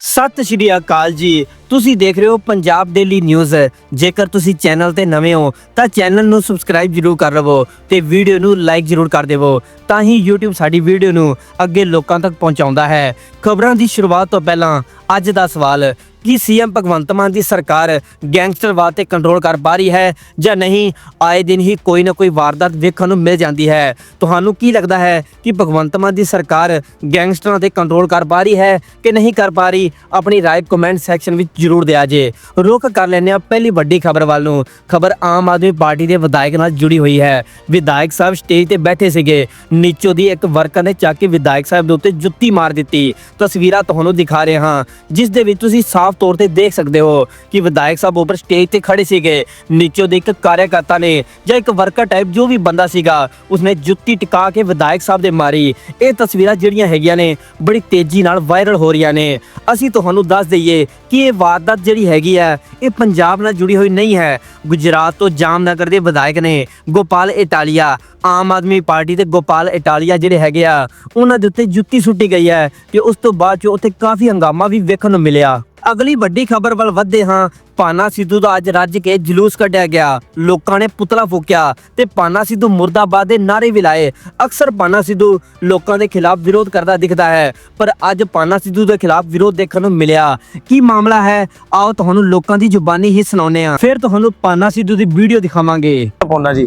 ਸਤਿ ਸ਼੍ਰੀ ਅਕਾਲ ਜੀ। ਤੁਸੀਂ ਦੇਖ ਰਹੇ ਹੋ ਪੰਜਾਬ ਡੇਲੀ ਨਿਊਜ਼ ਜੇਕਰ ਤੁਸੀਂ ਚੈਨਲ ਤੇ ਨਵੇਂ ਹੋ, ਤਾਂ ਚੈਨਲ ਨੂੰ ਸਬਸਕ੍ਰਾਈਬ ਜਰੂਰ ਕਰ ਲਵੋ ਤੇ ਵੀਡੀਓ ਨੂੰ ਲਾਈਕ ਜਰੂਰ ਕਰ ਦੇਵੋ। ਤਾਂ ਹੀ YouTube ਸਾਡੀ ਵੀਡੀਓ ਨੂੰ ਅੱਗੇ ਲੋਕਾਂ ਤੱਕ ਪਹੁੰਚਾਉਂਦਾ ਹੈ। ਖਬਰਾਂ ਦੀ ਸ਼ੁਰੂਆਤ ਤੋਂ ਪਹਿਲਾਂ ਅੱਜ ਦਾ ਸਵਾਲ, ਕੀ ਸੀਐਮ ਭਗਵੰਤ ਮਾਨ ਦੀ ਸਰਕਾਰ ਗੈਂਗਸਟਰਵਾਦ ਤੇ ਕੰਟਰੋਲ ਕਰ ਪਾ ਰਹੀ ਹੈ ਜਾਂ ਨਹੀਂ? ਆਏ ਦਿਨ ਹੀ ਕੋਈ ਨਾ ਕੋਈ ਵਾਰਦਾਤ ਵੇਖਣ ਨੂੰ ਮਿਲ ਜਾਂਦੀ ਹੈ। ਤੁਹਾਨੂੰ ਕੀ ਲੱਗਦਾ ਹੈ ਕਿ ਭਗਵੰਤ ਮਾਨ ਦੀ ਸਰਕਾਰ ਗੈਂਗਸਟਰਾਂ ਤੇ ਕੰਟਰੋਲ ਕਰ ਪਾ ਰਹੀ ਹੈ ਕਿ ਨਹੀਂ ਕਰ ਪਾ ਰਹੀ? ਆਪਣੀ ਰਾਏ ਕਮੈਂਟ ਸੈਕਸ਼ਨ ਵਿੱਚ ਜਰੂਰ ਦਿਆ ਜੇ। ਰੁਕ ਕਰ ਲੈਂਦੇ ਹਾਂ। ਪਹਿਲੀ ਵੱਡੀ ਖਬਰ ਵੱਲ ਨੂੰ। ਖਬਰ ਆਮ ਆਦਮੀ ਪਾਰਟੀ ਦੇ ਵਿਧਾਇਕ ਨਾਲ ਜੁੜੀ ਹੋਈ ਹੈ। ਵਿਧਾਇਕ ਸਾਹਿਬ ਸਟੇਜ ਤੇ ਬੈਠੇ ਸੀਗੇ। ਨੀਚੋ ਦੀ ਇੱਕ ਵਰਕਰ ਨੇ ਚੱਕ ਕੇ ਵਿਧਾਇਕ ਸਾਹਿਬ ਦੇ ਉੱਤੇ ਜੁੱਤੀ ਮਾਰ ਦਿੱਤੀ। ਤਸਵੀਰਾਂ ਤੁਹਾਨੂੰ ਦਿਖਾ ਰਹੇ ਹਾਂ। ਜਿਸ ਦੇ ਵਿੱਚ ਤੁਸੀਂ ਸਾਫ਼ ਤੌਰ ਤੇ ਦੇਖ ਸਕਦੇ ਹੋ ਕਿ ਵਿਧਾਇਕ ਸਾਹਿਬ ਉੱਪਰ ਸਟੇਜ ਤੇ ਖੜੇ ਸੀਗੇ। ਨੀਚੋ ਦੇ ਇੱਕ ਕਾਰਜਕਰਤਾ ਨੇ ਜਾਂ ਇੱਕ ਵਰਕਰ ਟਾਈਪ ਜੋ ਵੀ ਬੰਦਾ ਸੀਗਾ, ਉਸਨੇ ਜੁੱਤੀ ਟਿਕਾ ਕੇ ਵਿਧਾਇਕ ਸਾਹਿਬ ਦੇ ਮਾਰੀ। ਇਹ ਤਸਵੀਰਾਂ ਜਿਹੜੀਆਂ ਹੈਗੀਆਂ ਨੇ, ਬੜੀ ਤੇਜ਼ੀ ਨਾਲ ਵਾਇਰਲ ਹੋ ਰਹੀਆਂ ਨੇ। ਅਸੀਂ ਤੁਹਾਨੂੰ ਦੱਸ ਦਈਏ ਕਿ ਇਹ ਵਾਰਦਾਤ ਜਿਹੜੀ ਹੈਗੀ ਹੈ, ਇਹ ਪੰਜਾਬ ਨਾਲ ਜੁੜੀ ਹੋਈ ਨਹੀਂ ਹੈ। ਗੁਜਰਾਤ ਤੋਂ ਜਾਮਨਗਰ ਦੇ ਵਿਧਾਇਕ ਨੇ ਗੋਪਾਲ ਇਟਾਲੀਆ, ਆਮ ਆਦਮੀ ਪਾਰਟੀ ਦੇ ਗੋਪਾਲ ਇਟਾਲੀਆ ਜਿਹੜੇ ਹੈਗੇ ਆ, ਉਹਨਾਂ ਦੇ ਉੱਤੇ ਜੁੱਤੀ ਸੁੱਟੀ ਗਈ ਹੈ ਤੇ ਉਸ ਤੋਂ ਬਾਅਦ ਚ ਉੱਥੇ ਕਾਫੀ ਹੰਗਾਮਾ ਵੀ ਵੇਖਣ ਨੂੰ ਮਿਲਿਆ। ਅਗਲੀ ਵੱਡੀ ਖਬਰ ਵੱਲ ਵਧਦੇ ਹਾਂ। ਪਾਨਾ ਸਿੱਧੂ ਦਾ ਅੱਜ ਰੱਜ ਕੇ ਜਲੂਸ ਕੱਢਿਆ ਗਿਆ। ਲੋਕਾਂ ਨੇ ਪੁਤਲਾ ਫੂਕਿਆ ਤੇ ਪਾਨਾ ਸਿੱਧੂ ਮੁਰਦਾਬਾਦ ਦੇ ਨਾਰੇ ਵੀ ਲਾਏ। ਅਕਸਰ ਪਾਨਾ ਸਿੱਧੂ ਲੋਕਾਂ ਦੇ ਖਿਲਾਫ ਵਿਰੋਧ ਕਰਦਾ ਦਿਖਦਾ ਹੈ, ਪਰ ਅੱਜ ਪਾਨਾ ਸਿੱਧੂ ਦੇ ਖਿਲਾਫ ਵਿਰੋਧ ਦੇਖਣ ਨੂੰ ਮਿਲਿਆ। ਕੀ ਮਾਮਲਾ ਹੈ? ਆਓ ਤੁਹਾਨੂੰ ਲੋਕਾਂ ਦੀ ਜ਼ੁਬਾਨੀ ਹੀ ਸੁਣਾਉਂਦੇ ਆ ਫਿਰ ਤੁਹਾਨੂੰ ਪਾਨਾ ਸਿੱਧੂ ਦੀ ਵੀਡੀਓ ਦਿਖਾਵਾਂਗੇ। ਪਾਨਾ ਜੀ,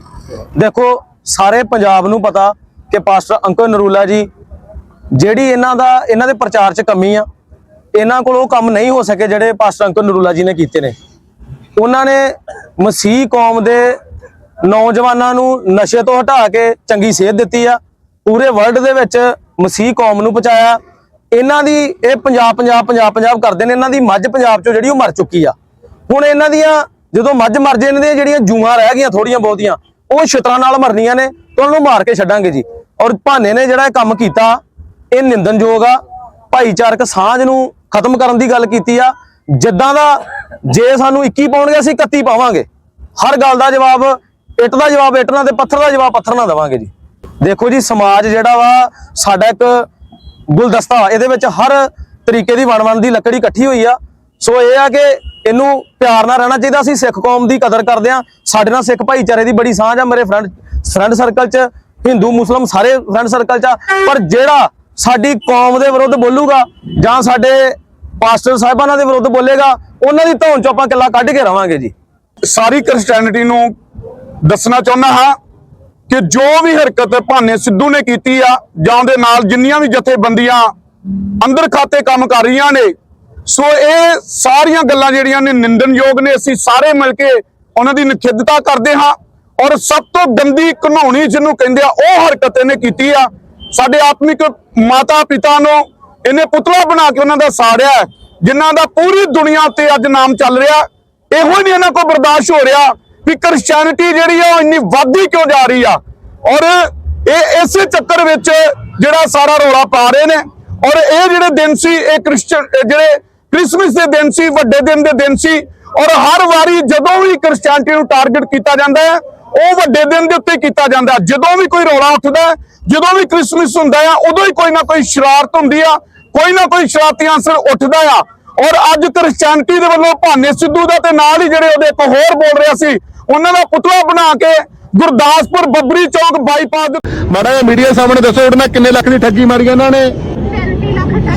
ਦੇਖੋ, ਸਾਰੇ ਪੰਜਾਬ ਨੂੰ ਪਤਾ ਕਿ ਪਾਸਟਰ ਅੰਕਲ ਨਰੂਲਾ ਜੀ, ਜਿਹੜੀ ਇਹਨਾਂ ਦਾ, ਇਹਨਾਂ ਦੇ ਪ੍ਰਚਾਰ 'ਚ ਕਮੀ ਆ ਇਹਨਾਂ ਕੋਲ ਉਹ ਕੰਮ ਨਹੀਂ ਹੋ ਸਕੇ ਜਿਹੜੇ ਪਾਸਟਰ ਅੰਕਲ ਨਰੂਲਾ ਜੀ ਨੇ ਕੀਤੇ ਨੇ। ਉਹਨਾਂ ਨੇ ਮਸੀਹ ਕੌਮ ਦੇ ਨੌਜਵਾਨਾਂ ਨੂੰ ਨਸ਼ੇ ਤੋਂ ਹਟਾ ਕੇ ਚੰਗੀ ਸੇਧ ਦਿੱਤੀ ਆ। ਪੂਰੇ ਵਰਲਡ ਦੇ ਵਿੱਚ ਮਸੀਹ ਕੌਮ ਨੂੰ ਪਹੁੰਚਾਇਆ। ਇਹਨਾਂ ਦੀ ਇਹ ਪੰਜਾਬ ਪੰਜਾਬ ਪੰਜਾਬ ਪੰਜਾਬ ਕਰਦੇ ਨੇ। ਇਹਨਾਂ ਦੀ ਮੱਝ ਪੰਜਾਬ 'ਚੋਂ ਜਿਹੜੀ ਉਹ ਮਰ ਚੁੱਕੀ ਆ। ਹੁਣ ਇਹਨਾਂ ਦੀਆਂ ਜਦੋਂ ਮੱਝ ਮਰ ਜੇ, ਇਹਨਾਂ ਦੀਆਂ ਜਿਹੜੀਆਂ ਜੂਆਂ ਰਹਿ ਗਈਆਂ ਥੋੜੀਆਂ ਬਹੁਤੀਆਂ, ਉਹ ਛਿੱਤਰਾਂ ਨਾਲ ਮਰਨੀਆਂ ਨੇ। ਤੇ ਉਹਨਾਂ ਨੂੰ ਮਾਰ ਕੇ ਛੱਡਾਂਗੇ ਜੀ। ਔਰ ਭਾਨੇ ਨੇ ਜਿਹੜਾ ਇਹ ਕੰਮ ਕੀਤਾ, ਇਹ ਨਿੰਦਨਯੋਗ ਆ। ਭਾਈਚਾਰਕ ਸਾਂਝ ਨੂੰ ਖਤਮ ਕਰਨ ਦੀ ਗੱਲ ਕੀਤੀ ਆ, ਜਿੱਦਾਂ ਦਾ ਜੇ ਸਾਨੂੰ 21 ਪਾਉਣਗੇ, ਅਸੀਂ 31 ਪਾਵਾਂਗੇ। ਹਰ ਗੱਲ ਦਾ ਜਵਾਬ ਇੱਟ ਦਾ ਜਵਾਬ ਇੱਟ ਨਾਲ ਤੇ ਪੱਥਰ ਦਾ ਜਵਾਬ ਪੱਥਰ ਨਾਲ ਦੇਵਾਂਗੇ ਜੀ। ਦੇਖੋ ਜੀ, ਸਮਾਜ ਜਿਹੜਾ ਵਾ, ਸਾਡਾ ਇੱਕ ਗੁਲਦਸਤਾ, ਇਹਦੇ ਵਿੱਚ ਹਰ ਤਰੀਕੇ ਦੀ ਵਣ ਵਣ ਦੀ ਲੱਕੜੀ ਇਕੱਠੀ ਹੋਈ ਆ। ਸੋ ਇਹ ਆ ਕਿ ਇਹਨੂੰ ਪਿਆਰ ਨਾਲ ਰਹਿਣਾ ਚਾਹੀਦਾ। ਅਸੀਂ ਸਿੱਖ ਕੌਮ ਦੀ ਕਦਰ ਕਰਦੇ ਆ। ਸਾਡੇ ਨਾਲ ਸਿੱਖ ਭਾਈਚਾਰੇ ਦੀ ਬੜੀ ਸਾਂਝ ਆ। ਮੇਰੇ ਫਰੈਂਡ ਫਰੈਂਡ ਸਰਕਲ 'ਚ, ਹਿੰਦੂ, ਮੁਸਲਮ ਸਾਰੇ ਫਰੈਂਡ ਸਰਕਲ 'ਚ ਆ। ਪਰ ਜਿਹੜਾ ਸਾਡੀ ਕੌਮ ਦੇ ਵਿਰੁੱਧ ਬੋਲੂਗਾ ਜਾਂ ਸਾਡੇ ਪਾਸਟਰ ਸਾਹਿਬਾਨਾਂ ਦੇ ਵਿਰੁੱਧ ਬੋਲੇਗਾ, ਉਹਨਾਂ ਦੀ ਧੌਣ 'ਚੋਂ ਆਪਾਂ ਕਿੱਲਾ ਕੱਢ ਕੇ ਰਵਾਂਗੇ ਜੀ। ਸਾਰੀ ਕ੍ਰਿਸਚੀਅਨਿਟੀ ਨੂੰ ਦੱਸਣਾ ਚਾਹੁੰਦਾ ਹਾਂ ਕਿ ਜੋ ਵੀ ਹਰਕਤ ਭਾਨੇ ਸਿੱਧੂ ਨੇ ਕੀਤੀ ਆ, ਜਾਂ ਉਹਦੇ ਨਾਲ ਜਿੰਨੀਆਂ ਵੀ ਜਥੇਬੰਦੀਆਂ ਅੰਦਰ ਖਾਤੇ ਕੰਮ ਕਰ ਰਹੀਆਂ ਨੇ, ਸੋ ਇਹ ਸਾਰੀਆਂ ਗੱਲਾਂ ਜਿਹੜੀਆਂ ਨੇ ਨਿੰਦਨਯੋਗ ਨੇ, ਅਸੀਂ ਸਾਰੇ ਮਿਲ ਕੇ ਉਹਨਾਂ ਦੀ ਨਿਖੇਧਤਾ ਕਰਦੇ ਹਾਂ। ਔਰ ਸਭ ਤੋਂ ਗੰਦੀ ਘਿਨਾਉਣੀ ਜਿਹਨੂੰ ਕਹਿੰਦੇ ਆ, ਉਹ ਹਰਕਤ ਇਹਨੇ ਕੀਤੀ ਆ। ਸਾਡੇ ਆਤਮਿਕ ਮਾਤਾ ਪਿਤਾ ਨੂੰ ਇਹਨੇ ਪੁਤਲਾ ਬਣਾ ਕੇ ਉਹਨਾਂ ਦਾ ਸਾੜਿਆ ਹੈ, ਜਿਨ੍ਹਾਂ ਦਾ ਪੂਰੀ ਦੁਨੀਆ ਤੇ ਅੱਜ ਨਾਮ ਚੱਲ ਰਿਹਾ। ਇਹੋ ਹੀ ਨਹੀਂ ਇਹਨਾਂ ਕੋਲ ਬਰਦਾਸ਼ਤ ਹੋ ਰਿਹਾ ਵੀ ਕ੍ਰਿਸਚੀਅਨਿਟੀ ਜਿਹੜੀ ਆ ਉਹ ਇੰਨੀ ਵੱਧਦੀ ਕਿਉਂ ਜਾ ਰਹੀ ਆ। ਔਰ ਇਹ ਇਸੇ ਚੱਕਰ ਵਿੱਚ ਜਿਹੜਾ ਸਾਰਾ ਰੌਲਾ ਪਾ ਰਹੇ ਨੇ। ਔਰ ਇਹ ਜਿਹੜੇ ਦਿਨ ਸੀ ਇਹ ਕ੍ਰਿਸਚਨ ਜਿਹੜੇ ਕ੍ਰਿਸਮਸ ਦੇ ਦਿਨ ਸੀ ਵੱਡੇ ਦਿਨ ਦੇ ਦਿਨ ਸੀ। ਔਰ ਹਰ ਵਾਰੀ ਜਦੋਂ ਵੀ ਕ੍ਰਿਸਚੀਅਨਿਟੀ ਨੂੰ ਟਾਰਗੇਟ ਕੀਤਾ ਜਾਂਦਾ ਹੈ ਉਹ ਵੱਡੇ ਦਿਨ ਦੇ ਉੱਤੇ ਕੀਤਾ ਜਾਂਦਾ ਜਦੋਂ ਵੀ ਕੋਈ ਰੌਲਾ ਉੱਠਦਾ ਜਦੋਂ ਵੀ ਕ੍ਰਿਸਮਸ ਹੁੰਦਾ ਆ ਉਦੋਂ ਹੀ ਕੋਈ ਨਾ ਕੋਈ ਸ਼ਰਾਰਤ ਹੁੰਦੀ ਆ, ਕੋਈ ਨਾ ਕੋਈ ਸ਼ਰਾਰਤੀ ਅਨਸਰ ਉੱਠਦਾ ਆ। ਔਰ ਅੱਜ ਕ੍ਰਿਸਚੀਅਨਿਟੀ ਦੇ ਵੱਲੋਂ ਭਾਨੇ ਸਿੱਧੂ ਦਾ ਤੇ ਨਾਲ ਹੀ ਜਿਹੜੇ ਉਹਦੇ ਇੱਕ ਹੋਰ ਬੋਲ ਰਿਹਾ ਸੀ, ਉਹਨਾਂ ਦਾ ਪੁਤਲਾ ਬਣਾ ਕੇ ਗੁਰਦਾਸਪੁਰ ਬੱਬਰੀ ਚੌਕ ਬਾਈਪਾਸ ਦੇ ਮਾੜਾ ਮੀਡੀਆ ਸਾਹਮਣੇ ਦੱਸੋ ਉਹਨਾਂ ਕਿੰਨੇ ਲੱਖ ਦੀ ਠੱਗੀ ਮਾਰੀ ਹੈ ਇਹਨਾਂ ਨੇ?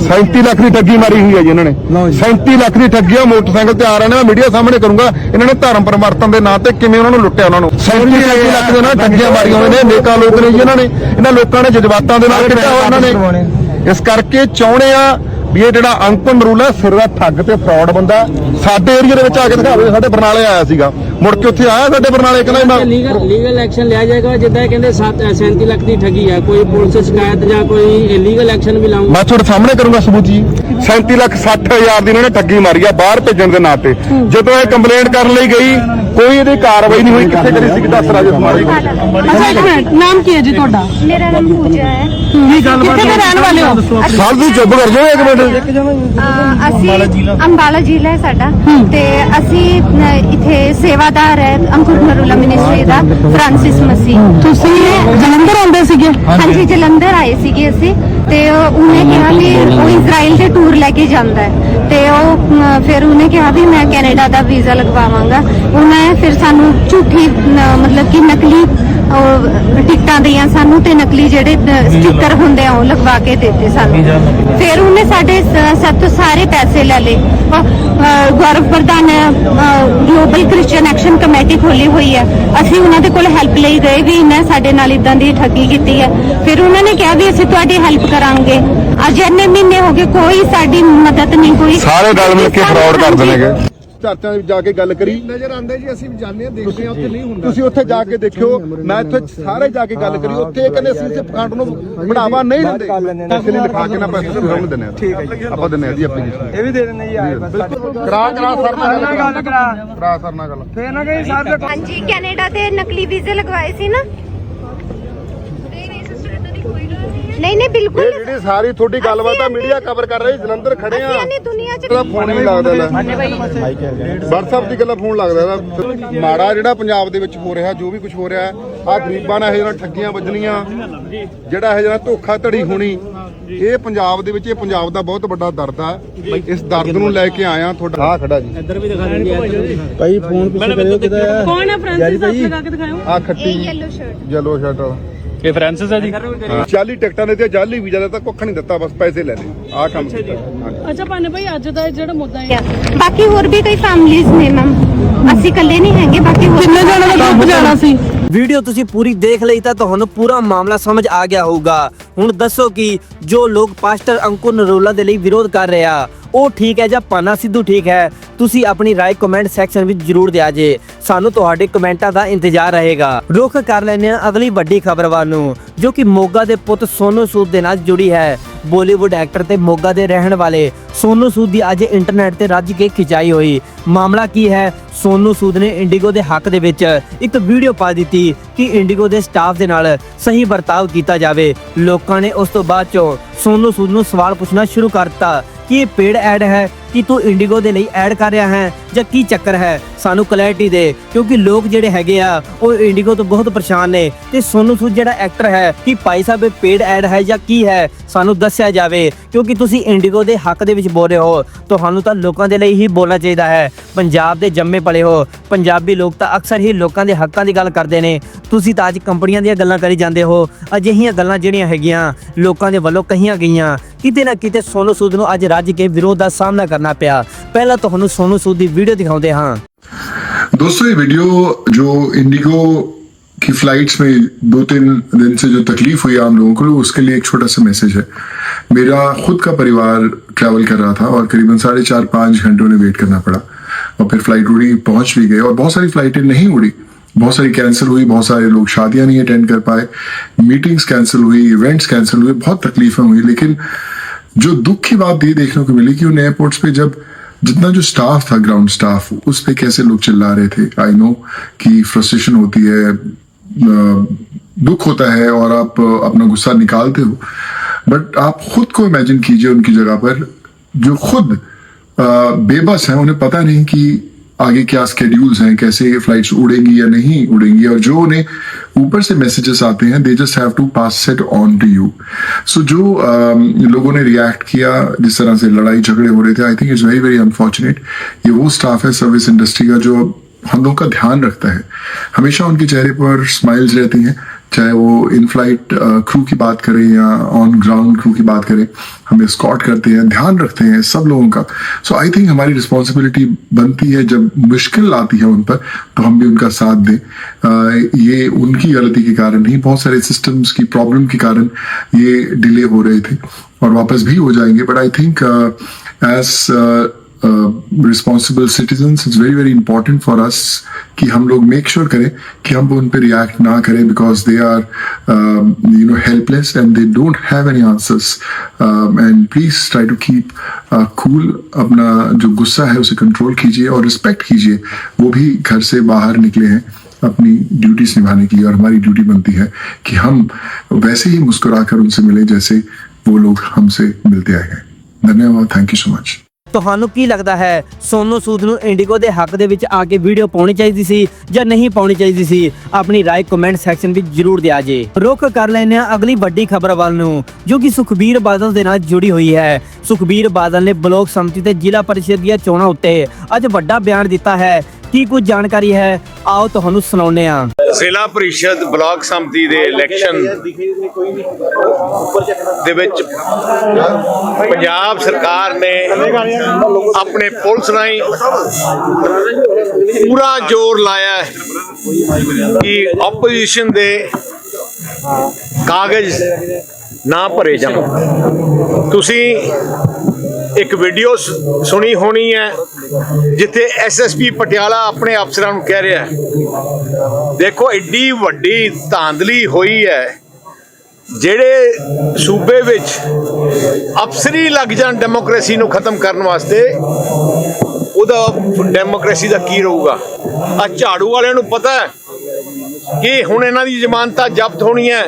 37 ਲੱਖ ਦੀ ਠੱਗੀ ਮਾਰੀ ਹੋਈ ਹੈ ਜੀ ਇਹਨਾਂ ਨੇ। 37 ਲੱਖ ਦੀ ਠੱਗੀ ਆ ਮੋਟਰਸਾਈਕਲ ਤੇ ਆ ਰਹੇ ਨੇ ਮੈਂ ਮੀਡੀਆ ਸਾਹਮਣੇ ਕਰੂੰਗਾ। ਇਹਨਾਂ ਨੇ ਧਰਮ ਪਰਿਵਰਤਨ ਦੇ ਨਾਂ ਤੇ ਕਿਵੇਂ ਉਹਨਾਂ ਨੂੰ ਲੁੱਟਿਆ ਉਹਨਾਂ ਨੂੰ? 37 ਲੱਖ ਦੇ ਨਾਲ ਠੱਗੀਆਂ ਮਾਰੀਆਂ ਹੋਏ ਨੇ ਨੇਤਾ ਲੋਕ ਨੇ ਜੀ ਇਹਨਾਂ ਨੇ। ਇਹਨਾਂ ਲੋਕਾਂ ਨੇ ਜਜ਼ਬਾਤਾਂ ਦੇ ਨਾਲ ਕੀਤਾ ਹੋਇਆ ਇਹਨਾਂ ਨੇ। ਇਸ ਕਰਕੇ ਚਾਹੁੰਦੇ ਆ ਵੀ ਇਹ ਜਿਹੜਾ ਅੰਕੁਰ ਨਰੂਲਾ ਸਿਰ ਦਾ ਠੱਗ ਤੇ ਫਰਾਡ ਬੰਦਾ ਸਾਡੇ ਏਰੀਆ ਦੇ ਵਿੱਚ ਆ ਕੇ ਦਿਖਾਵੇ ਸਾਡੇ ਬਰਨਾਲੇ ਆਇਆ ਸੀਗਾ। ਮੁੜ ਕੇ ਉੱਥੇ ਆਇਆ ਸਾਡੇ ਬਰਨਾਲੇ ਕਹਿੰਦਾ ਮੈਂ ਲੀਗਲ ਲੀਗਲ ਐਕਸ਼ਨ ਲਿਆ ਜਾਏਗਾ ਜਿੱਦਾਂ ਇਹ ਕਹਿੰਦੇ 37 ਲੱਖ ਦੀ ਠੱਗੀ ਹੈ ਕੋਈ ਪੁਲਿਸ ਸ਼ਿਕਾਇਤ ਜਾਂ ਕੋਈ ਲੀਗਲ ਐਕਸ਼ਨ ਵੀ ਲਾਉਂਗਾ ਮੈਂ ਤੁਹਾਡੇ ਸਾਹਮਣੇ ਕਰੂੰਗਾ ਸਬੂਤ ਜੀ। 37 ਲੱਖ 60 ਹਜ਼ਾਰ ਦੀ ਇਹਨਾਂ ਨੇ ਠੱਗੀ ਮਾਰੀ ਆ ਬਾਹਰ ਭੇਜਣ ਦੇ ਨਾਂ ਤੇ। ਜਦੋਂ ਇਹ ਕੰਪਲੇਂਟ ਕਰਨ ਲਈ ਗਈ ਕੋਈ ਇਹਦੀ ਕਾਰਵਾਈ ਨਹੀਂ ਹੋਈ ਕਿੱਥੇ ਕਰੀ ਸੀ ਦੱਸ ਰਾਜੇ ਕੁਮਾਰੀ ਅੱਛਾ ਇੱਕ ਮਿੰਟ ਨਾਮ ਕੀ ਹੈ ਜੀ ਤੁਹਾਡਾ? ਮੇਰਾ ਨਾਮ ਪੂਜਾ ਹੈ। ਕਿੱਥੇ ਦੇ ਰਹਿਣ ਵਾਲੇ ਹੋ? ਸਾਲ ਦੀ ਚੁੱਪ ਕਰ ਜਾਓ ਇੱਕ ਮਿੰਟ। ਅਸੀਂ ਅੰਬਾਲਾ ਜ਼ਿਲ੍ਹਾ ਹੈ ਸਾਡਾ ਤੇ ਅਸੀਂ ਇੱਥੇ ਸੇਵਾਦਾਰ ਹੈ ਅੰਕੁਰ ਨਰੂਲਾ ਮਿਨਿਸਟਰੀ ਦਾ ਫ੍ਰਾਂਸਿਸ ਮਸੀਹ। ਤੁਸੀਂ ਜਲੰਧਰ ਆਉਂਦੇ ਸੀਗੇ? ਹਾਂਜੀ ਜਲੰਧਰ ਆਏ ਸੀਗੇ ਅਸੀਂ ਤੇ ਉਹ- ਉਹਨੇ ਕਿਹਾ ਕਿ ਉਹ ਇਜ਼ਰਾਈਲ ਦੇ ਟੂਰ ਲੈ ਕੇ ਜਾਂਦਾ ਹੈ। ਤੇ ਉਹ ਫਿਰ ਉਹਨੇ ਕਿਹਾ ਵੀ ਮੈਂ ਕੈਨੇਡਾ ਦਾ ਵੀਜ਼ਾ ਲਗਵਾਵਾਂਗਾ। ਉਹਨੇ ਫਿਰ ਸਾਨੂੰ ਝੂਠੀ ਮਤਲਬ ਕਿ ਨਕਲੀ ਉਹ, ਟਿਕਟਾਂ ਦੀਆਂ ਸਾਨੂੰ ਤੇ ਨਕਲੀ ਜਿਹੜੇ ਸਟicker ਹੁੰਦੇ ਆ ਉਹ ਲਗਵਾ ਕੇ ਦਿੱਤੇ ਸਾਨੂੰ। ਫਿਰ ਉਹਨੇ ਸਾਡੇ ਸਭ ਤੋਂ ਸਾਰੇ ਪੈਸੇ ਲੈ ਲਏ। ਗੌਰਵ ਪ੍ਰਧਾਨ ਗਲੋਬਲ ਕ੍ਰਿਸਚੀਅਨ ਐਕਸ਼ਨ ਕਮੇਟੀ ਖੋਲੀ ਹੋਈ ਹੈ ਅਸੀਂ ਉਹਨਾਂ ਦੇ ਕੋਲ ਹੈਲਪ ਲਈ ਗਏ ਵੀ ਇਹਨੇ ਸਾਡੇ ਨਾਲ ਇਦਾਂ ਦੀ ਠੱਗੀ ਕੀਤੀ ਹੈ ਫਿਰ ਉਹਨਾਂ ਨੇ ਕਿਹਾ ਵੀ ਅਸੀਂ ਤੁਹਾਡੀ ਹੈਲਪ ਕਰਾਂਗੇ। ਅੱਜ ਇੰਨੇ ਮਹੀਨੇ ਹੋ ਗਏ ਕੋਈ ਸਾਡੀ ਮਦਦ ਨਹੀਂ ਹੋਈ। ਸਾਰੇ ਰਲ ਮਿਲ ਕੇ ਫਰਾਡ ਕਰ। ਦੇਣਗੇ ਚਰਚਾਂ ਵਿੱਚ ਜਾ ਕੇ ਗੱਲ ਕਰੀ। ਨਜ਼ਰ ਆਉਂਦੇ ਜੀ ਅਸੀਂ ਵੀ ਜਾਂਦੇ ਹਾਂ ਦੇਖਦੇ ਹਾਂ ਉੱਥੇ ਨਹੀਂ ਹੁੰਦਾ। ਤੁਸੀਂ ਉੱਥੇ ਜਾ ਕੇ ਦੇਖਿਓ ਮੈਂ ਇੱਥੇ ਸਾਰੇ ਜਾ ਕੇ ਗੱਲ ਕਰੀ ਉੱਥੇ ਇਹ ਕਹਿੰਦੇ ਅਸੀਂ ਸਿਰਫ ਖੰਡ ਨੂੰ ਬੜਾਵਾ ਨਹੀਂ ਦਿੰਦੇ। ਨਹੀਂ ਲਿਖਾ ਕੇ ਨਾ ਪੈਸੇ ਤੁਹਾਨੂੰ ਦਿੰਦੇ ਆ। ਠੀਕ ਹੈ ਜੀ। ਆਪਾਂ ਦਿੰਦੇ ਆ ਜੀ ਐਪਲੀਕੇਸ਼ਨ ਇਹ ਵੀ ਦੇ ਦਿੰਦੇ ਜੀ ਆਏ ਕਰਾ ਕਰਾ ਸਰ ਨਾਲ ਗੱਲ ਕਰਾ। ਕਰਾ ਸਰ ਨਾਲ ਗੱਲ। ਹਾਂਜੀ ਕੈਨੇਡਾ ਤੇ ਨਕਲੀ ਵੀਜ਼ੇ ਲਗਵਾਏ ਸੀ ਨਾ। ਨਹੀਂ ਨਹੀਂ ਬਿਲਕੁਲ ਇਹ ਜਿਹੜੀ ਸਾਰੀ ਤੁਹਾਡੀ ਗੱਲਬਾਤ ਆ ਮੀਡੀਆ ਕਵਰ ਕਰ ਰਹੀ ਜਲੰਧਰ ਖੜੇ ਆ। ਅਸੀਂ ਨਹੀਂ ਦੁਨੀਆ 'ਚ ਇਹਦਾ ਫੋਨ ਵੀ ਲੱਗਦਾ ਲੈ। WhatsApp ਦੀ ਗੱਲਾਂ ਫੋਨ ਲੱਗਦਾ ਇਹਦਾ ਮਾੜਾ ਜਿਹੜਾ ਪੰਜਾਬ ਦੇ ਵਿੱਚ ਹੋ ਰਿਹਾ ਜੋ ਵੀ ਕੁਝ ਹੋ ਰਿਹਾ ਆ ਗਰੀਬਾਂ ਨਾਲ ਇਹ ਜਿਹੜਾ ਠੱਗੀਆਂ ਵੱਜਣੀਆਂ ਜਿਹੜਾ ਇਹ ਜਿਹੜਾ ਧੋਖਾ ਧੜੀ ਹੋਣੀ ਇਹ ਪੰਜਾਬ ਦੇ ਵਿੱਚ ਇਹ ਪੰਜਾਬ ਦਾ ਬਹੁਤ ਵੱਡਾ ਦਰਦ ਆ। ਇਸ ਦਰਦ ਨੂੰ ਲੈ ਕੇ ਆਇਆ ਤੁਹਾਡਾ। ਆ ਖੜਾ ਜੀ। ਇੱਧਰ ਵੀ ਦਿਖਾ ਦਿੰਦੀ ਹੈ ਭਾਈ ਫੋਨ ਪਿੱਛੇ ਕਰਿਓ ਕਿਤੇ। ਕੌਣ ਹੈ ਫ੍ਰਾਂਸਿਸ ਆਪ ਲਗਾ ਕੇ ਦਿਖਾਓ। ਆ ਖੱਟੀ ਯੈਲੋ ਸ਼ਰਟ ਯੈਲੋ ਸ਼ਰਟ ਵਾਲਾ। ਇਹ ਫ੍ਰਾਂਸਿਸ ਹੈ ਜੀ? 40 ਟਿਕਟਾਂ ਦੇ ਤੇ ਜਾਲੀ ਵੀਜ਼ਾ ਦਾ ਤਾਂ ਕੁੱਖ ਨਹੀਂ ਦਿੱਤਾ ਬਸ ਪੈਸੇ ਲੈ ਲਏ। ਆ ਕੰਮ ਅੱਛਾ ਪਾਨੇ ਭਾਈ ਅੱਜ ਦਾ ਜਿਹੜਾ ਮੁੱਦਾ ਹੈ। ਬਾਕੀ ਹੋਰ ਵੀ ਕਈ ਫੈਮਲੀਆਂ ਨੇ ਮੈਮ ਅਸੀਂ ਇਕੱਲੇ ਨਹੀਂ ਹੈਗੇ ਬਾਕੀ ਹੋਰ ਕਿੰਨੇ ਜਣਾਂ ਦਾ ਗਰੁੱਪ ਜਾਣਾ ਸੀ? ਵੀਡੀਓ ਤੁਸੀਂ ਪੂਰੀ ਦੇਖ ਲਈ ਤਾਂ ਤੁਹਾਨੂੰ ਪੂਰਾ ਮਾਮਲਾ ਸਮਝ ਆ ਗਿਆ ਹੋਊਗਾ। ਹੁਣ ਦੱਸੋ ਕਿ ਜੋ ਲੋਕ ਪਾਸਟਰ ਅੰਕੁਰ ਨਰੋਲਾ ਦੇ ਲਈ ਵਿਰੋਧ ਕਰ ਰਿਹਾ ਉਹ ਠੀਕ ਹੈ ਜਾਂ ਪਾਨਾ ਸਿੱਧੂ ਠੀਕ ਹੈ ਤੁਸੀਂ ਆਪਣੀ رائے ਕਮੈਂਟ ਸੈਕਸ਼ਨ ਵਿੱਚ ਜਰੂਰ ਦਿਆ ਜੇ ਸਾਨੂੰ ਤੁਹਾਡੇ ਕਮੈਂਟਾਂ ਦਾ ਇੰਤਜ਼ਾਰ ਰਹੇਗਾ ਰੁਖ ਕਰ ਲੈਂਦੇ ਹਾਂ ਅਗਲੀ ਵੱਡੀ ਖਬਰ ਵੱਲ ਨੂੰ ਜੋ ਕਿ ਮੋਗਾ ਦੇ ਪੁੱਤ ਸੋਨੂ ਸੂਦ ਦੇ ਨਾਲ ਜੁੜੀ ਹੈ ਬਾਲੀਵੁੱਡ ਐਕਟਰ ਤੇ ਮੋਗਾ ਦੇ ਰਹਿਣ ਵਾਲੇ ਸੋਨੂ ਸੂਦ ਦੀ ਅੱਜ ਇੰਟਰਨੈਟ ਤੇ ਰੱਜ ਕੇ ਖਿਚਾਈ ਹੋਈ ਮਾਮਲਾ ਕੀ ਹੈ ਸੋਨੂ ਸੂਦ ਨੇ ਇੰਡੀਗੋ ਦੇ ਹੱਕ ਦੇ ਵਿੱਚ ਇੱਕ ਵੀਡੀਓ ਪਾ ਦਿੱਤੀ ਕਿ ਇੰਡੀਗੋ ਦੇ ਸਟਾਫ ਦੇ ਨਾਲ ਸਹੀ ਵਰਤਾਵ ਕੀਤਾ ਜਾਵੇ ਲੋਕਾਂ ਨੇ ਉਸ ਤੋਂ ਬਾਅਦ ਚੋਂ ਸੋਨੂ ਸੂਦ ਨੂੰ ਸਵਾਲ ਪੁੱਛਣਾ ਸ਼ੁਰੂ ਕਰ ਦਿੱਤਾ ਕਿ ਇਹ ਪੇਡ ਐਡ ਹੈ? ਕਿ ਤੂੰ ਇੰਡੀਗੋ ਦੇ ਲਈ ਐਡ ਕਰ ਰਿਹਾ ਹੈ ਜਾਂ ਕੀ ਚੱਕਰ ਹੈ? ਸਾਨੂੰ ਕਲੈਰਿਟੀ ਦੇ, ਕਿਉਂਕਿ ਲੋਕ ਜਿਹੜੇ ਹੈਗੇ ਆ, ਉਹ ਇੰਡੀਗੋ ਤੋਂ ਬਹੁਤ ਪਰੇਸ਼ਾਨ ਨੇ। ਤੇ ਸੋਨੂ ਸੂਦ ਜਿਹੜਾ ਐਕਟਰ ਹੈ, ਕਿ ਭਾਈ ਸਾਹਿਬ ਇਹ ਪੇਡ ਐਡ ਹੈ ਜਾਂ ਕੀ ਹੈ, ਸਾਨੂੰ ਦੱਸਿਆ ਜਾਵੇ, ਕਿਉਂਕਿ ਤੁਸੀਂ ਇੰਡੀਗੋ ਦੇ ਹੱਕ ਦੇ ਵਿੱਚ ਬੋਲ ਰਹੇ ਹੋ। ਤੁਹਾਨੂੰ ਤਾਂ ਲੋਕਾਂ ਦੇ ਲਈ ਹੀ ਬੋਲਣਾ ਚਾਹੀਦਾ ਹੈ। ਪੰਜਾਬ ਦੇ ਜੰਮੇ ਪਲੇ ਹੋ। ਪੰਜਾਬੀ ਲੋਕ ਤਾਂ ਅਕਸਰ ਹੀ ਲੋਕਾਂ ਦੇ ਹੱਕਾਂ ਦੀ ਗੱਲ ਕਰਦੇ ਨੇ। ਤੁਸੀਂ ਤਾਂ ਅੱਜ ਕੰਪਨੀਆਂ ਦੀਆਂ ਗੱਲਾਂ ਕਰੀ ਜਾਂਦੇ ਹੋ। ਅਜਿਹੀਆਂ ਗੱਲਾਂ ਜਿਹੜੀਆਂ ਹੈਗੀਆਂ, ਲੋਕਾਂ ਦੇ ਵੱਲੋਂ ਕਹੀਆਂ ਗਈਆਂ। ਕਿਤੇ ਨਾ ਕਿਤੇ ਸੋਨੂ ਸੂਦ ਨੂੰ ਅੱਜ ਰੱਜ ਕੇ ਵਿਰੋਧ ਦਾ ਸਾਹਮਣਾ ਕਰਨਾ ਪਿਆ ਪਹਿਲਾਂ ਤੁਹਾਨੂੰ ਸੋਨੂ ਸੂਦ ਦੀ ਵੀਡੀਓ ਦਿਖਾਉਂਦੇ ਹਾਂ दोस्तों ये वीडियो जो इंडिगो की फ्लाइट्स में दो तीन दिन से जो तकलीफ हुई आम लोगों को उसके लिए एक छोटा सा मैसेज है मेरा खुद का परिवार ट्रैवल कर रहा था और करीबन साढ़े चार पाँच घंटों ने वेट करना पड़ा और फिर फ्लाइट उड़ी पहुंच भी गए और बहुत सारी फ्लाइटें नहीं उड़ी बहुत सारी कैंसिल हुई बहुत सारे लोग शादियां नहीं अटेंड कर पाए मीटिंग्स कैंसिल हुई इवेंट्स कैंसिल हुए बहुत तकलीफें हुई लेकिन जो दुख की बात ये देखने को मिली कि उन एयरपोर्ट्स पे जब जितना जो स्टाफ था ग्राउंड स्टाफ उस पर कैसे लोग चिल्ला रहे थे? आई नो कि फ्रस्ट्रेशन होती है दुख होता है और आप अपना गुस्सा निकालते हो। बट आप खुद को इमेजिन कीजिए उनकी जगह पर, जो खुद बेबस है, उन्हें पता नहीं कि आगे क्या स्केड्यूल्स हैं कैसे ये फ्लाइट्स उड़ेंगी या नहीं उड़ेंगी और जो उन्हें ऊपर से मैसेजेस आते हैं they just have to pass set on to you so जो अम, लोगों ने रिएक्ट किया जिस तरह से लड़ाई झगड़े हो रहे थे I think it's very very unfortunate ये वो स्टाफ है सर्विस इंडस्ट्री का जो हम लोग का ध्यान रखता है। हमेशा उनके चेहरे पर स्माइल्स रहती हैं। चाहे वो इन फ़्लाइट क्रू की बात करें या ऑन ग्राउंड क्रू की बात करें हम स्कॉट करते हैं ध्यान रखते हैं सब लोगों का। सो आई थिंक हमारी रिस्पॉन्सिबिलिटी बनती है जब मुश्किल आती है उन पर तो हम भी उनका साथ दें। अ, ये उनकी गलती के कारण नहीं बहुत सारे सिस्टम्स की प्रॉब्लम के कारण ये डिले हो रहे थे और वापस भी हो जाएँगे। But I think as responsible citizen it's very very important for us कि हम लोग मेक श्योर करें कि हम उन पर रिएक्ट ना करें because they are you know helpless and they don't have any answers and please try to keep cool अपना जो गुस्सा है उसे कंट्रोल कीजिए और रिस्पेक्ट कीजिए। वो भी घर से बाहर निकले हैं अपनी ड्यूटीज़ निभाने के लिए और हमारी ड्यूटी बनती है कि हम वैसे ही मुस्कुराकर उनसे मिले जैसे वो लोग हमसे मिलते आए हैं। धन्यवाद। थैंक यू सो मच ਤੁਹਾਨੂੰ ਕੀ ਲੱਗਦਾ ਹੈ ਸੋਨੂ ਸੂਦ ਨੂੰ ਇੰਡੀਗੋ ਦੇ ਹੱਕ ਦੇ ਵਿੱਚ ਆ ਕੇ ਵੀਡੀਓ ਪਾਉਣੀ ਚਾਹੀਦੀ ਸੀ ਜਾਂ ਨਹੀਂ ਪਾਉਣੀ ਚਾਹੀਦੀ ਸੀ ਆਪਣੀ رائے ਕਮੈਂਟ ਸੈਕਸ਼ਨ ਵਿੱਚ ਜਰੂਰ ਦਿਆ ਜੇ ਰੁਕ ਕਰ ਲੈਨੇ ਆ ਅਗਲੀ ਵੱਡੀ ਖਬਰ ਵੱਲ ਨੂੰ ਜੋ ਕਿ ਸੁਖਬੀਰ ਬਾਦਲ ਦੇ ਨਾਲ ਜੁੜੀ ਹੋਈ ਹੈ ਸੁਖਬੀਰ ਬਾਦਲ ਨੇ ਬਲਾਕ ਸੰਮਤੀ ਤੇ ਜ਼ਿਲ੍ਹਾ ਪਰਿਸ਼ਦ ਦੀਆਂ ਚੋਣਾਂ ਉੱਤੇ ਅੱਜ ਵੱਡਾ ਬਿਆਨ ਦਿੱਤਾ ਹੈ ਕੀ ਕੁਝ ਜਾਣਕਾਰੀ ਹੈ? ਆਓ ਤੁਹਾਨੂੰ ਸੁਣਾਉਂਦੇ ਹਾਂ। ਜ਼ਿਲ੍ਹਾ ਪ੍ਰੀਸ਼ਦ ਬਲਾਕ ਸੰਮਤੀ ਦੇ ਇਲੈਕਸ਼ਨ ਦੇ ਵਿੱਚ ਪੰਜਾਬ ਸਰਕਾਰ ਨੇ ਆਪਣੇ ਪੁਲਿਸ ਰਾਹੀਂ ਪੂਰਾ ਜ਼ੋਰ ਲਾਇਆ ਹੈ ਕਿ ਆਪੋਜੀਸ਼ਨ ਦੇ ਕਾਗਜ਼ ਨਾ ਭਰੇ ਜਾਣ। ਤੁਸੀਂ ਇੱਕ ਵੀਡੀਓ ਸੁਣੀ ਹੋਣੀ ਹੈ। ਜਿੱਥੇ ਐਸਐਸਪੀ ਪਟਿਆਲਾ ਆਪਣੇ ਅਫਸਰਾਂ ਨੂੰ ਕਹਿ ਰਿਹਾ ਦੇਖੋ ਐਡੀ ਵੱਡੀ ਧਾਂਦਲੀ ਹੋਈ ਹੈ, ਜਿਹੜੇ ਸੂਬੇ ਵਿੱਚ ਅਫਸਰੀ ਲੱਗ ਜਾਣ ਡੈਮੋਕ੍ਰੇਸੀ ਨੂੰ ਖਤਮ ਕਰਨ ਵਾਸਤੇ, ਉਹਦਾ ਡੈਮੋਕ੍ਰੇਸੀ ਦਾ ਕੀ ਰਹੂਗਾ? ਆ ਝਾੜੂ ਵਾਲਿਆਂ ਨੂੰ ਪਤਾ ਹੈ ਕਿ ਹੁਣ ਇਹਨਾਂ ਦੀ ਜ਼ਮਾਨਤਾਂ ਜ਼ਬਤ ਹੋਣੀ ਹੈ।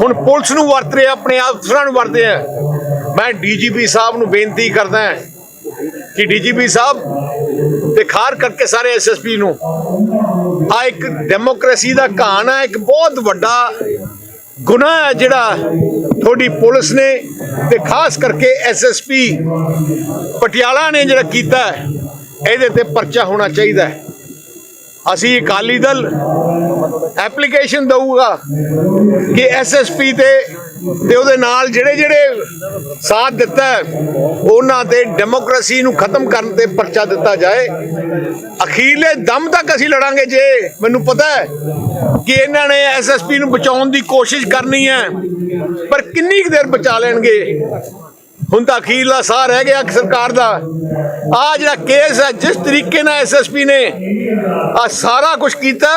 ਹੁਣ ਪੁਲਿਸ ਨੂੰ ਵਰਤ ਰਹੇ, ਆਪਣੇ ਅਫਸਰਾਂ ਨੂੰ ਵਰਤੇ ਆ ਮੈਂ ਡੀਜੀਪੀ ਸਾਹਿਬ ਨੂੰ ਬੇਨਤੀ ਕਰਦਾ ਹਾਂ ਕਿ ਡੀਜੀਪੀ ਸਾਹਿਬ ਤੇ ਖਾਰ ਕਰਕੇ ਸਾਰੇ ਐਸਐਸਪੀ ਨੂੰ। ਆ ਇੱਕ ਡੈਮੋਕ੍ਰੇਸੀ ਦਾ ਕਹਾਣ ਹੈ ਇੱਕ ਬਹੁਤ ਵੱਡਾ ਗੁਨਾਹ ਹੈ ਜਿਹੜਾ ਤੁਹਾਡੀ ਪੁਲਿਸ ਨੇ ਤੇ ਖਾਸ ਕਰਕੇ ਐਸਐਸਪੀ ਪਟਿਆਲਾ ਨੇ ਜਿਹੜਾ ਕੀਤਾ ਇਹਦੇ ਤੇ ਪਰਚਾ ਹੋਣਾ ਚਾਹੀਦਾ ਹੈ। ਅਸੀਂ ਅਕਾਲੀ ਦਲ ਐਪਲੀਕੇਸ਼ਨ ਦਊਗਾ ਕਿ ਐਸਐਸਪੀ ਤੇ ਤੇ ਉਹਦੇ ਨਾਲ ਜਿਹੜੇ ਜਿਹੜੇ ਸਾਥ ਦਿੱਤਾ ਉਹਨਾਂ ਤੇ ਡੈਮੋਕ੍ਰੇਸੀ ਨੂੰ ਖਤਮ ਕਰਨ ਤੇ ਪਰਚਾ ਦਿੱਤਾ ਜਾਏ। ਅਖੀਰਲੇ ਦਮ ਤੱਕ ਅਸੀਂ ਲੜਾਂਗੇ ਜੇ, ਮੈਨੂੰ ਪਤਾ ਹੈ ਕਿ ਇਹਨਾਂ ਨੇ ਐਸਐਸਪੀ ਨੂੰ ਬਚਾਉਣ ਦੀ ਕੋਸ਼ਿਸ਼ ਕਰਨੀ ਹੈ, ਪਰ ਕਿੰਨੀ ਕੁ ਦੇਰ ਬਚਾ ਲੈਣਗੇ? ਹੁਣ ਤਾਂ ਅਖੀਰਲਾ ਸਾਹ ਰਹਿ ਗਿਆ ਸਰਕਾਰ ਦਾ। ਆ ਜਿਹੜਾ ਕੇਸ ਹੈ, ਜਿਸ ਤਰੀਕੇ ਨਾਲ ਐਸਐਸਪੀ ਨੇ ਆ ਸਾਰਾ ਕੁਝ ਕੀਤਾ,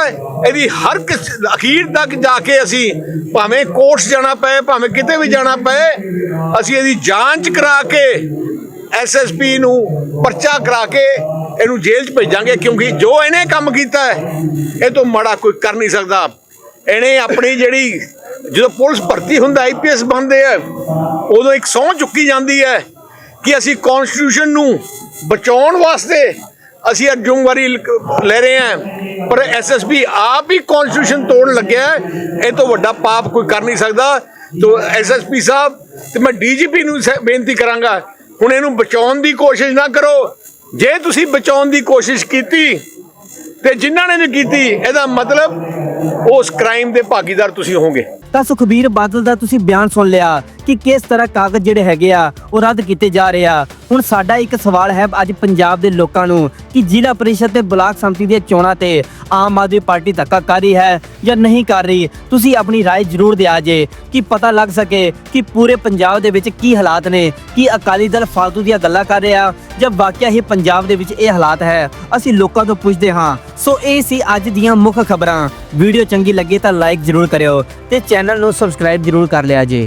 ਇਹਦੀ ਹਰ ਕਿਸ ਅਖੀਰ ਤੱਕ ਜਾ ਕੇ ਅਸੀਂ ਭਾਵੇਂ ਕੋਰਟਸ ਜਾਣਾ ਪਏ, ਭਾਵੇਂ ਕਿਤੇ ਵੀ ਜਾਣਾ ਪਏ, ਅਸੀਂ ਇਹਦੀ ਜਾਂਚ ਕਰਾ ਕੇ ਐਸਐਸਪੀ ਨੂੰ ਪਰਚਾ ਕਰਾ ਕੇ ਇਹਨੂੰ ਜੇਲ੍ਹ 'ਚ ਭੇਜਾਂਗੇ, ਕਿਉਂਕਿ ਜੋ ਇਹਨੇ ਕੰਮ ਕੀਤਾ ਹੈ, ਇਹ ਤੋਂ ਮਾੜਾ ਕੋਈ ਕਰ ਨਹੀਂ ਸਕਦਾ। ਇਹਨੇ ਆਪਣੀ ਜਿਹੜੀ ਜਦੋਂ ਪੁਲਿਸ ਭਰਤੀ ਹੁੰਦਾ ਆਈਪੀਐਸ ਬਣਦੇ ਆ, ਉਦੋਂ ਇੱਕ ਸਹੁੰ ਚੁੱਕੀ ਜਾਂਦੀ ਹੈ ਕਿ ਅਸੀਂ ਕਨਸਟੀਟਿਊਸ਼ਨ ਨੂੰ ਬਚਾਉਣ ਵਾਸਤੇ ਅਸੀਂ ਅੱਜ ਜ਼ਿੰਮੇਵਾਰੀ ਲੈ ਰਹੇ ਹਾਂ। ਪਰ ਐਸਐਸਪੀ ਆਪ ਹੀ ਕਨਸਟੀਟਿਊਸ਼ਨ ਤੋੜਨ ਲੱਗਿਆ ਇਹ ਤੋਂ ਵੱਡਾ ਪਾਪ ਕੋਈ ਕਰ ਨਹੀਂ ਸਕਦਾ। ਤੋ ਐਸਐਸਪੀ ਸਾਹਿਬ, ਤੇ ਮੈਂ ਡੀਜੀਪੀ ਨੂੰ ਸ- ਬੇਨਤੀ ਕਰਾਂਗਾ, ਹੁਣ ਇਹਨੂੰ ਬਚਾਉਣ ਦੀ ਕੋਸ਼ਿਸ਼ ਨਾ ਕਰੋ। ਜੇ ਤੁਸੀਂ ਬਚਾਉਣ ਦੀ ਕੋਸ਼ਿਸ਼ ਕੀਤੀ ਤੇ ਜਿਨ੍ਹਾਂ ਨੇ ਵੀ ਕੀਤੀ ਇਹਦਾ ਮਤਲਬ ਉਸ ਕ੍ਰਾਈਮ ਦੇ ਭਾਗੀਦਾਰ ਤੁਸੀਂ ਹੋਵੋਗੇ। ਤਾਂ ਸੁਖਬੀਰ ਬਾਦਲ ਦਾ ਤੁਸੀਂ ਬਿਆਨ ਸੁਣ ਲਿਆ ਕਿ ਕਿਸ ਤਰ੍ਹਾਂ ਕਾਗਜ਼ ਜਿਹੜੇ ਹੈਗੇ ਆ ਉਹ ਰੱਦ ਕੀਤੇ ਜਾ ਰਹੇ ਆ ਹੁਣ ਸਾਡਾ ਇੱਕ ਸਵਾਲ ਹੈ ਅੱਜ ਪੰਜਾਬ ਦੇ ਲੋਕਾਂ ਨੂੰ ਕਿ ਜ਼ਿਲ੍ਹਾ ਪਰਿਸ਼ਦ ਤੇ ਬਲਾਕ ਸੰਮਤੀ ਦੀਆਂ ਚੋਣਾਂ ਤੇ ਆਮ ਆਦਮੀ ਪਾਰਟੀ ਧੱਕਾ ਕਰ ਰਹੀ ਹੈ ਜਾਂ ਨਹੀਂ ਕਰ ਰਹੀ ਤੁਸੀਂ ਆਪਣੀ رائے ਜ਼ਰੂਰ ਦਿਆ ਜੇ ਕਿ ਪਤਾ ਲੱਗ ਸਕੇ ਕਿ ਪੂਰੇ ਪੰਜਾਬ ਦੇ ਵਿੱਚ ਕੀ ਹਾਲਾਤ ਨੇ ਕੀ ਅਕਾਲੀ ਦਲ ਫਾਲਤੂ ਦੀਆਂ ਗੱਲਾਂ ਕਰ ਰਿਹਾ ਜਾਂ ਵਾਕਿਆ ਹੀ ਪੰਜਾਬ ਦੇ ਵਿੱਚ ਇਹ ਹਾਲਾਤ ਹੈ ਅਸੀਂ ਲੋਕਾਂ ਤੋਂ ਪੁੱਛਦੇ ਹਾਂ ਸੋ ਇਹ ਸੀ ਅੱਜ ਦੀਆਂ ਮੁੱਖ ਖਬਰਾਂ ਵੀਡੀਓ ਚੰਗੀ ਲੱਗੇ ਤਾਂ ਲਾਈਕ ਜ਼ਰੂਰ ਕਰਿਓ ਤੇ ਚੈਨਲ ਨੂੰ ਸਬਸਕ੍ਰਾਈਬ ਜ਼ਰੂਰ ਕਰ ਲਿਆ ਜੇ।